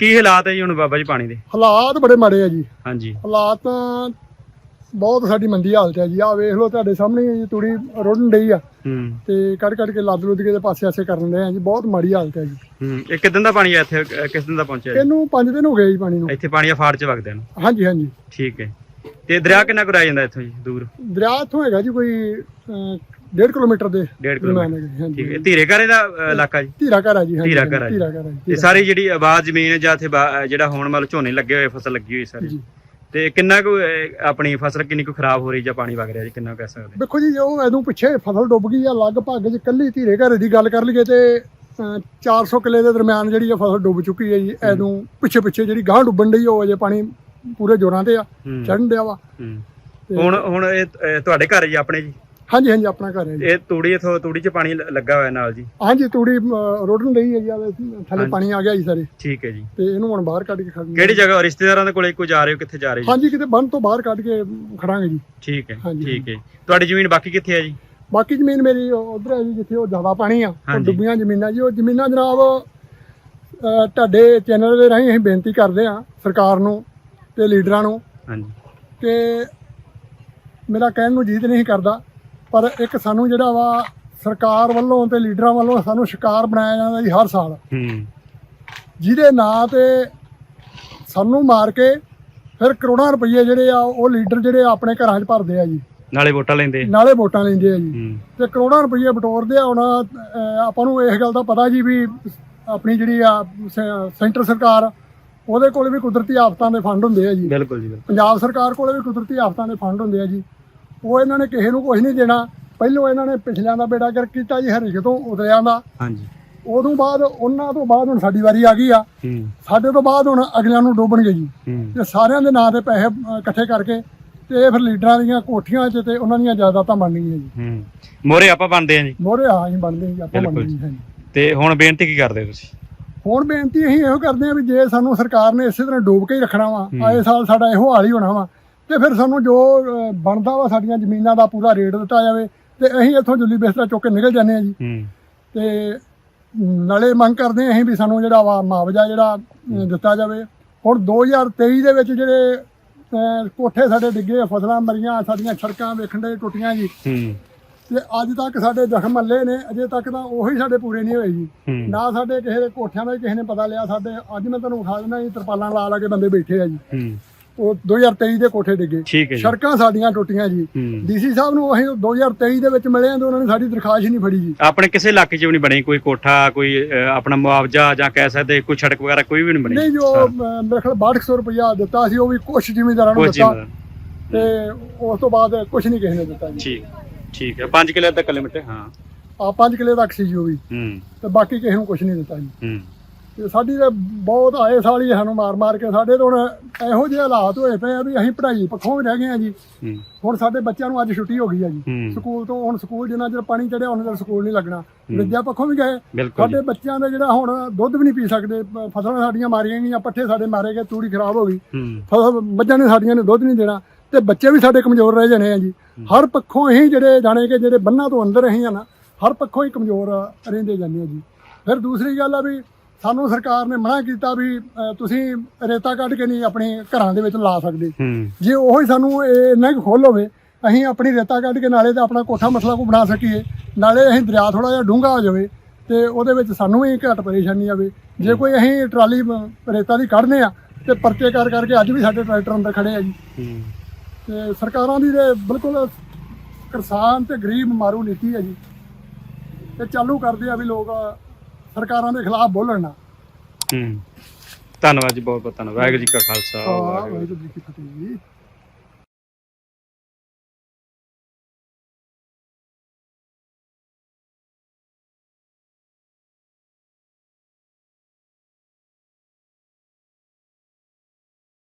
ਕੀ ਹਾਲਾਤ ਹੈ ਜੀ ਹੁਣ ਬਾਬਾ ਜੀ ਪਾਣੀ ਦੇ? ਹਾਲਾਤ ਬੜੇ ਮਾੜੇ ਆ ਜੀ। ਹਾਂਜੀ। ਹਾਲਾਤ ਬਹੁਤ ਸਾਡੀ ਮੰਦੀ ਹਾਲਤ ਹੈ ਜੀ। ਆ ਵੇਖ ਲਓ ਤੁਹਾਡੇ ਸਾਹਮਣੇ ਹੀ ਤੂੜੀ ਰੋੜਨ ਡਈ ਆ। ਹੂੰ। ਤੇ ਕੱਢ ਕੱਢ ਕੇ ਲੱਦ ਲੁੱਦ ਕੇ ਦੇ ਪਾਸੇ ਆਸੇ ਕਰਨ ਰਹੇ ਆ ਜੀ। ਬਹੁਤ ਮਾੜੀ ਹਾਲਤ ਹੈ ਜੀ। ਹੂੰ ਇਹ ਕਿਦਾਂ ਦਾ ਪਾਣੀ ਹੈ ਇੱਥੇ? ਅਹ ਕਿਸ ਦਿਨ ਦਾ ਪਹੁੰਚਿਆ ਜੀ? ਇਹਨੂੰ 5 ਦਿਨ ਹੋ ਗਏ ਜੀ ਪਾਣੀ ਨੂੰ। ਇੱਥੇ ਪਾਣੀ ਆ ਫਾੜ ਚ ਵਗਦੇ ਨੂੰ। ਹਾਂਜੀ ਹਾਂਜੀ। ਠੀਕ ਹੈ। ਤੇ ਦਰਿਆ ਕਿੰਨਾ ਕੁ ਰਹਿ ਜਾਂਦਾ ਇੱਥੋਂ ਜੀ ਦੂਰ? ਦਰਿਆ ਇੱਥੋਂ ਹੈਗਾ ਜੀ ਕੋਈ 1.5 ਕਿਲੋਮੀਟਰ ਦੇ 1.5 ਦਰਮਿਆਨ ਕਿਲੋਮੀਟਰ ਠੀਕ ਹੈ। ਧੀਰੇ ਘਰੇ ਦਾ ਇਲਾਕਾ ਜੀ? ਧੀਰਾ ਘਰ ਆ ਜੀ ਹਾਂਜੀ, ਧੀਰਾ ਘਰ ਆ ਜੀ। ਧੀਰਾ ਘਰ ਆ ਜੀ, ਤੇ। ਸਾਰੀ ਜਿਹੜੀ ਆਬਾਦ ਜ਼ਮੀਨ ਹੈ ਜਾਂ ਇੱਥੇ ਬਾ- ਜਿਹੜਾ ਹੁਣ ਮਤਲਬ ਝੋਨੇ ਲੱਗੇ ਹੋਏ ਫਸਲ ਲੱਗੀ ਹੋਈ ਸਾਰੀ। ਜੀ। ਤੇ ਕਿੰਨਾ ਕੁ ਆਪਣੀ ਫਸਲ ਕਿੰਨੀ ਕੁ ਖਰਾਬ ਹੋ ਰਹੀ ਜਾਂ ਪਾਣੀ ਵਗ ਰਿਹਾ ਜੀ? ਕਿੰਨਾ ਕੁ ਕਹਿ ਸਕਦੇ? ਦੇਖੋ ਜੀ ਜੋ ਇਹਨੂੰ ਪਿੱਛੇ ਫਸਲ ਡੁੱਬ ਗਈ ਆ ਲਗਭਗ ਜੇ ਕੱਲੀ ਧੀਰੇ ਘਰ ਦੀ ਗੱਲ ਕਰ ਲਈਏ ਤੇ ਅਹ, 400 ਕਿੱਲੇ ਦੇ ਦਰਮਿਆਨ ਜਿਹੜੀ ਇਹ ਫਸਲ ਡੁੱਬ ਚੁੱਕੀ ਹੈ ਜੀ ਇਹਨੂੰ ਪਿੱਛੇ ਪਿੱਛੇ ਜਿਹੜੀ ਗਾਂ ਡੁੱਬਣ ਡਈ ਉਹ ਅਜੇ ਪਾਣੀ ਪੂਰੇ ਜੋਰਾਂ ਤੇ ਆ ਹੂੰ। ਚੜਨ ਡਿਆ ਵਾ। ਹੂੰ। ਹੁਣ ਹੁਣ ਇਹ ਤੁਹਾਡੇ ਘਰ ਜੀ ਆਪਣੇ ਜੀ? ਹਾਂਜੀ ਹਾਂਜੀ ਆਪਣਾ ਘਰ ਹੈ ਜੀ। ਇਹ ਤੂੜੀ ਇਥੋਂ ਤੂੜੀ ਚ ਪਾਣੀ ਲ- ਲੱਗਾ ਹੋਇਆ ਨਾਲ ਜੀ। ਹਾਂਜੀ ਤੂੜੀ ਰੋੜਨ ਡਈ ਹੈ ਜੀ ਥੱਲੇ ਪਾਣੀ ਆ ਗਿਆ ਜੀ ਸਾਰੇ। ਠੀਕ ਹੈ ਜੀ। ਤੇ ਇਹਨੂੰ ਹੁਣ ਬਾਹਰ ਕੱਢ ਕੇ ਖੜਨਾ ਕਿਹੜੀ ਜਗ੍ਹਾ ਰਿਸ਼ਤੇਦਾਰਾਂ ਦੇ ਕੋਲੇ ਕੋਈ ਜਾ ਰਹੇ ਹੋ ਕਿੱਥੇ ਜਾ ਰਹੇ ਜੀ? ਹਾਂਜੀ ਕਿਤੇ ਬੰਨ ਤੋਂ ਬਾਹਰ ਕੱਢ ਕੇ ਖੜਾਂਗੇ ਜੀ। ਠੀਕ ਹੈ ਹਾਂਜੀ, ਠੀਕ ਹੈ ਤੁਹਾਡੀ ਜ਼ਮੀਨ ਬਾਕੀ ਕਿੱਥੇ ਹੈ ਜੀ? ਬਾਕੀ ਜ਼ਮੀਨ ਮੇਰੀ ਉਧਰ ਹੈ ਜੀ ਜਿੱਥੇ ਉਹ ਜ਼ਿਆਦਾ ਪਾਣੀ ਆ ਉਹ ਹਾਂਜੀ। ਡੁੱਬੀਆਂ ਜ਼ਮੀਨਾਂ ਜੀ। ਉਹ ਜ਼ਮੀਨਾਂ ਜਨਾਬ ਅਹ, ਤੁਹਾਡੇ ਚੈਨਲ ਦੇ ਰਾਹੀਂ ਅਸੀਂ ਬੇਨਤੀ ਕਰਦੇ ਆ ਸਰਕਾਰ ਨੂੰ ਤੇ ਲੀਡਰਾਂ ਨੂੰ ਹਾਂਜੀ। ਕਿ ਮੇਰਾ ਕਹਿਣ ਨੂੰ ਜੀਤ ਨਹੀਂ ਕਰਦਾ। ਪਰ ਇੱਕ ਸਾਨੂੰ ਜਿਹੜਾ ਵਾ ਸਰਕਾਰ ਵੱਲੋਂ ਤੇ ਲੀਡਰਾਂ ਵੱਲੋਂ ਸਾਨੂੰ ਸ਼ਿਕਾਰ ਬਣਾਇਆ ਜਾਂਦਾ ਜੀ ਹਰ ਸਾਲ। ਹੂੰ। ਜਿਹਦੇ ਨਾਂ ਤੇ ਸਾਨੂੰ ਮਾਰ ਕੇ ਫਿਰ ਕਰੋੜਾਂ ਰੁਪਏ ਜਿਹੜੇ ਆ ਉਹ ਲੀਡਰ ਜਿਹੜੇ ਆ ਆਪਣੇ ਘਰਾਂ 'ਚ ਭਰਦੇ ਆ ਜੀ। ਨਾਲੇ ਵੋਟਾਂ ਲੈਂਦੇ। ਨਾਲੇ ਵੋਟਾਂ ਲੈਂਦੇ ਆ ਜੀ। ਤੇ ਕਰੋੜਾਂ ਰੁਪਏ ਬਟੋਰਦੇ ਆ ਹੁਣ ਆਪਾਂ ਨੂੰ ਇਸ ਗੱਲ ਦਾ ਪਤਾ ਜੀ ਵੀ ਆਪਣੀ ਜਿਹੜੀ ਆ ਸੈਂਟਰ ਸਰਕਾਰ ਉਹਦੇ ਕੋਲ ਵੀ ਕੁਦਰਤੀ ਆਫਤਾਂ ਦੇ ਫੰਡ ਹੁੰਦੇ ਆ ਜੀ। ਬਿਲਕੁਲ ਜੀ ਪੰਜਾਬ ਸਰਕਾਰ ਕੋਲ ਵੀ ਕੁਦਰਤੀ ਆਫਤਾਂ ਦੇ ਫੰਡ ਹੁੰਦੇ ਆ ਜੀ। ਉਹ ਇਹਨਾਂ ਨੇ ਕਿਸੇ ਨੂੰ ਕੁਝ ਨਹੀਂ ਦੇਣਾ। ਪਹਿਲੋਂ ਇਹਨਾਂ ਨੇ ਪਿਛਲਿਆਂ ਦਾ ਬੇੜਾ ਕਰ ਕੀਤਾ ਜੀ ਹਰੀਕੇ ਤੋਂ ਉਤਰਿਆਂ ਦਾ। ਹਾਂਜੀ। ਉਦੋਂ ਬਾਅਦ ਉਹਨਾਂ ਤੋਂ ਬਾਅਦ ਹੁਣ ਸਾਡੀ ਵਾਰੀ ਆ ਗਈ ਆ। ਹੂੰ। ਸਾਡੇ ਤੋਂ ਬਾਅਦ ਹੁਣ ਅਗਲਿਆਂ ਨੂੰ ਡੋਬਣਗੇ ਜੀ। ਹੂੰ। ਤੇ ਸਾਰਿਆਂ ਦੇ ਨਾਂ ਤੇ ਪੈਸੇ ਇਕੱਠੇ ਕਰਕੇ ਤੇ ਇਹ ਫਿਰ ਲੀਡਰਾਂ ਦੀਆਂ ਕੋਠੀਆਂ 'ਚ ਤੇ ਉਹਨਾਂ ਦੀਆਂ ਜਾਇਦਾਦਾਂ ਬਣਨੀਆਂ ਜੀ। ਹੂੰ। ਮੋਰੇ ਆਪਾਂ ਬਣਦੇ ਆ ਜੀ। ਮੋਹਰੇ ਆ ਹੀ ਬਣਦੇ ਜੀ ਆਪਾਂ ਬਣਦੇ ਜੀ। ਤੇ ਹੁਣ ਬੇਨਤੀ ਕੀ ਕਰਦੇ ਹੋ ਤੁਸੀਂ? ਹੁਣ ਬੇਨਤੀ ਅਸੀਂ ਇਹੋ ਕਰਦੇ ਆ ਵੀ ਜੇ ਸਾਨੂੰ ਸਰਕਾਰ ਨੇ ਇਸੇ ਤਰ੍ਹਾਂ ਡੋਬ ਕੇ ਹੀ ਰੱਖਣਾ ਵਾ ਆਏ ਸਾਲ ਸਾਡਾ ਇਹੋ ਹਾਲ ਹੀ ਹੋਣਾ ਵਾ ਤੇ ਫਿਰ ਸਾਨੂੰ ਜੋ ਬਣਦਾ ਵਾ ਸਾਡੀਆਂ ਜ਼ਮੀਨਾਂ ਦਾ ਪੂਰਾ ਰੇਟ ਦਿੱਤਾ ਜਾਵੇ ਤੇ ਅਸੀਂ ਇੱਥੋਂ ਜੁੱਲੀ ਬਿਸਤਰਾ ਚੁੱਕ ਕੇ ਨਿਕਲ ਜਾਂਦੇ ਆ ਜੀ। ਤੇ ਨਾਲੇ ਮੰਗ ਕਰਦੇ ਹਾਂ ਅਸੀਂ ਵੀ ਸਾਨੂੰ ਜਿਹੜਾ ਵਾ ਮੁਆਵਜ਼ਾ ਜਿਹੜਾ ਦਿੱਤਾ ਜਾਵੇ। ਹੁਣ 2023 ਦੇ ਵਿੱਚ ਜਿਹੜੇ ਕੋਠੇ ਸਾਡੇ ਡਿੱਗੇ ਫਸਲਾਂ ਮਰੀਆਂ ਸਾਡੀਆਂ ਸੜਕਾਂ ਵੇਖਣ ਦੇ ਟੁੱਟੀਆਂ ਜੀ। ਤੇ ਅੱਜ ਤੱਕ ਸਾਡੇ ਜ਼ਖਮ ਮੱਲੇ ਨੇ ਅਜੇ ਤੱਕ ਤਾਂ ਉਹੀ ਸਾਡੇ ਪੂਰੇ ਨਹੀਂ ਹੋਏ ਜੀ। ਨਾ ਸਾਡੇ ਕਿਸੇ ਦੇ ਕੋਠਿਆਂ ਦਾ ਕਿਸੇ ਨੇ ਪਤਾ ਲਿਆ ਸਾਡੇ ਅੱਜ ਮੈਂ ਤੁਹਾਨੂੰ ਵਿਖਾ ਦਿੰਦਾ ਜੀ ਤਰਪਾਲਾਂ ਲਾ ਲਾ ਕੇ ਬੰਦੇ ਬੈਠੇ ਆ ਜੀ। ਉਹ 2023 ਦੇ ਕੋਠੇ ਡਿੱਗੇ। ਠੀਕ ਹੈ ਜੀ। ਸੜਕਾਂ ਸਾਡੀਆਂ ਟੁੱਟੀਆਂ ਜੀ। ਹੂੰ। ਡੀਸੀ ਸਾਹਿਬ ਨੂੰ ਅਸੀਂ 2023 ਦੇ ਵਿੱਚ ਮਿਲੇ ਹਾਂ ਤੇ ਉਹਨਾਂ ਨੇ ਸਾਡੀ ਦਰਖਾਸਤ ਹੀ ਨਹੀਂ ਫੜੀ ਜੀ। ਆਪਣੇ ਕਿਸੇ ਇਲਾਕੇ 'ਚ ਵੀ ਨਹੀਂ ਬਣੀ ਕੋਈ ਕੋਠਾ ਕੋਈ ਅਹ, ਆਪਣਾ ਮੁਆਵਜ਼ਾ ਜਾਂ ਕਹਿ ਸਕਦੇ ਕੋਈ ਸੜਕ ਵਗੈਰਾ ਕੋਈ ਵੀ ਨਹੀਂ ਬਣੀ। ਨਹੀਂ ਜੋ ਅਹ, ਮੇਰੇ ਖਿਆਲ 6200 ਰੁਪਇਆ ਦਿੱਤਾ ਸੀ ਉਹ ਵੀ ਕੁਛ ਜ਼ਿਮੀਂਦਾਰਾਂ ਨੂੰ ਦਿੱਤਾ। ਤੇ ਉਸ ਤੋਂ ਬਾਅਦ ਕੁਛ ਨਹੀਂ ਕਿਸੇ ਨੇ ਦਿੱਤਾ ਜੀ। ਠੀਕ ਠੀਕ ਹੈ। 5 ਕਿਲੇ ਤੱਕ ਲਿਮਟ ਹਾਂ ਆ 5 ਕਿਲੇ ਤੱਕ ਸੀ ਜੀ ਉਹ ਵੀ। ਹੂੰ। ਤੇ ਬਾਕੀ ਕਿਸੇ ਨੂੰ ਕੁਛ ਨਹੀਂ ਦਿੱਤਾ ਜੀ। ਹੂੰ। ਸਾਡੀ ਤੇ ਬਹੁਤ ਆਏ ਸਾਲ ਸਾਨੂੰ ਮਾਰ ਮਾਰ ਕੇ ਸਾਡੇ ਤੋਂ ਹੁਣ ਇਹੋ ਜਿਹੇ ਹਾਲਾਤ ਹੋਏ ਪਏ ਆ ਵੀ ਅਸੀਂ ਪੜ੍ਹਾਈ ਪੱਖੋਂ ਵੀ ਰਹਿ ਗਏ ਆ ਜੀ। ਹੁਣ ਸਾਡੇ ਬੱਚਿਆਂ ਨੂੰ ਅੱਜ ਛੁੱਟੀ ਹੋ ਗਈ ਆ ਜੀ। ਸਕੂਲ ਤੋਂ ਹੁਣ ਸਕੂਲ ਜਿੰਨਾ ਚਿਰ ਪਾਣੀ ਚੜਿਆ ਉਹਨਾਂ ਚਿਰ ਸਕੂਲ ਨਹੀਂ ਲੱਗਣਾ। ਵਿਦਿਆ ਪੱਖੋਂ ਵੀ ਗਏ। ਸਾਡੇ ਬੱਚਿਆਂ ਦਾ ਜਿਹੜਾ ਹੁਣ ਦੁੱਧ ਵੀ ਨਹੀਂ ਪੀ ਸਕਦੇ ਫਸਲਾਂ ਸਾਡੀਆਂ ਮਾਰੀਆਂ ਗਈਆਂ ਪੱਠੇ ਸਾਡੇ ਮਾਰੇ ਗਏ ਤੂੜੀ ਖਰਾਬ ਹੋ ਗਈ। ਫਸਲ ਮੱਝਾਂ ਨੇ ਸਾਡੀਆਂ ਨੇ ਦੁੱਧ ਨਹੀਂ ਦੇਣਾ। ਤੇ ਬੱਚੇ ਵੀ ਸਾਡੇ ਕਮਜ਼ੋਰ ਰਹਿ ਜਾਣੇ ਆ ਜੀ। ਹਰ ਪੱਖੋਂ ਹੀ ਜਿਹੜੇ ਜਾਣੇ ਕਿ ਜਿਹੜੇ ਬੰਨਾਂ ਤੋਂ ਅੰਦਰ ਅਸੀਂ ਆ ਨਾ ਹਰ ਪੱਖੋਂ ਹੀ ਕਮਜ਼ੋਰ ਰਹਿੰਦੇ ਜਾਂਦੇ ਆ ਜੀ। ਫਿਰ ਦੂਸਰੀ ਗੱਲ ਆ ਵੀ ਸਾਨੂੰ ਸਰਕਾਰ ਨੇ ਮਨਾ ਕੀਤਾ ਵੀ ਤੁਸੀਂ ਰੇਤਾ ਕੱਢ ਕੇ ਨਹੀਂ ਆਪਣੇ ਘਰਾਂ ਦੇ ਵਿੱਚ ਲਾ ਸਕਦੇ। ਹੂੰ। ਜੇ ਉਹੀ ਸਾਨੂੰ ਇਹ ਇੰਨਾ ਕੁ ਖੋਲ ਹੋਵੇ ਅਸੀਂ ਆਪਣੀ ਰੇਤਾ ਕੱਢ ਕੇ ਨਾਲੇ ਤੇ ਆਪਣਾ ਕੋਠਾ ਮਸਲਾ ਕੋ ਬਣਾ ਸਕੀਏ। ਨਾਲੇ ਅਸੀਂ ਦਰਿਆ ਥੋੜਾ ਜਿਹਾ ਡੂੰਘਾ ਹੋ ਜਾਵੇ ਤੇ ਉਹਦੇ ਵਿੱਚ ਸਾਨੂੰ ਵੀ ਘੱਟ ਪਰੇਸ਼ਾਨੀ ਆਵੇ। ਜੇ ਕੋਈ ਅਸੀਂ ਟਰਾਲੀ ਰੇਤਾ ਦੀ ਕੱਢਦੇ ਆ ਤੇ ਪਰਚੇ ਕਰ ਕਰਕੇ ਅੱਜ ਵੀ ਸਾਡੇ ਟਰੈਕਟਰ ਅੰਦਰ ਖੜੇ ਆ ਜੀ। ਹੂੰ। ਤੇ ਸਰਕਾਰਾਂ ਦੀ ਤੇ ਬਿਲਕੁਲ ਕਿਸਾਨ ਤੇ ਗਰੀਬ ਮਾਰੂ ਨੀਤੀ ਹੈ ਜੀ। ਤੇ ਚਾਲੂ ਕਰਦੇ ਆ ਵੀ ਲੋਕ ਸਰਕਾਰਾਂ ਦੇ ਖਿਲਾਫ ਬੋਲਣ ਨਾ। ਹੂੰ। ਧੰਨਵਾਦ ਜੀ ਬਹੁਤ ਬਹੁਤ ਧੰਨਵਾਦ। ਵਾਹਿਗੁਰੂ ਜੀ ਕਾ ਖਾਲਸਾ ਵਾਹਿਗੁਰੂ ਜੀ ਕੀ ਫਤਿਹ ਜੀ।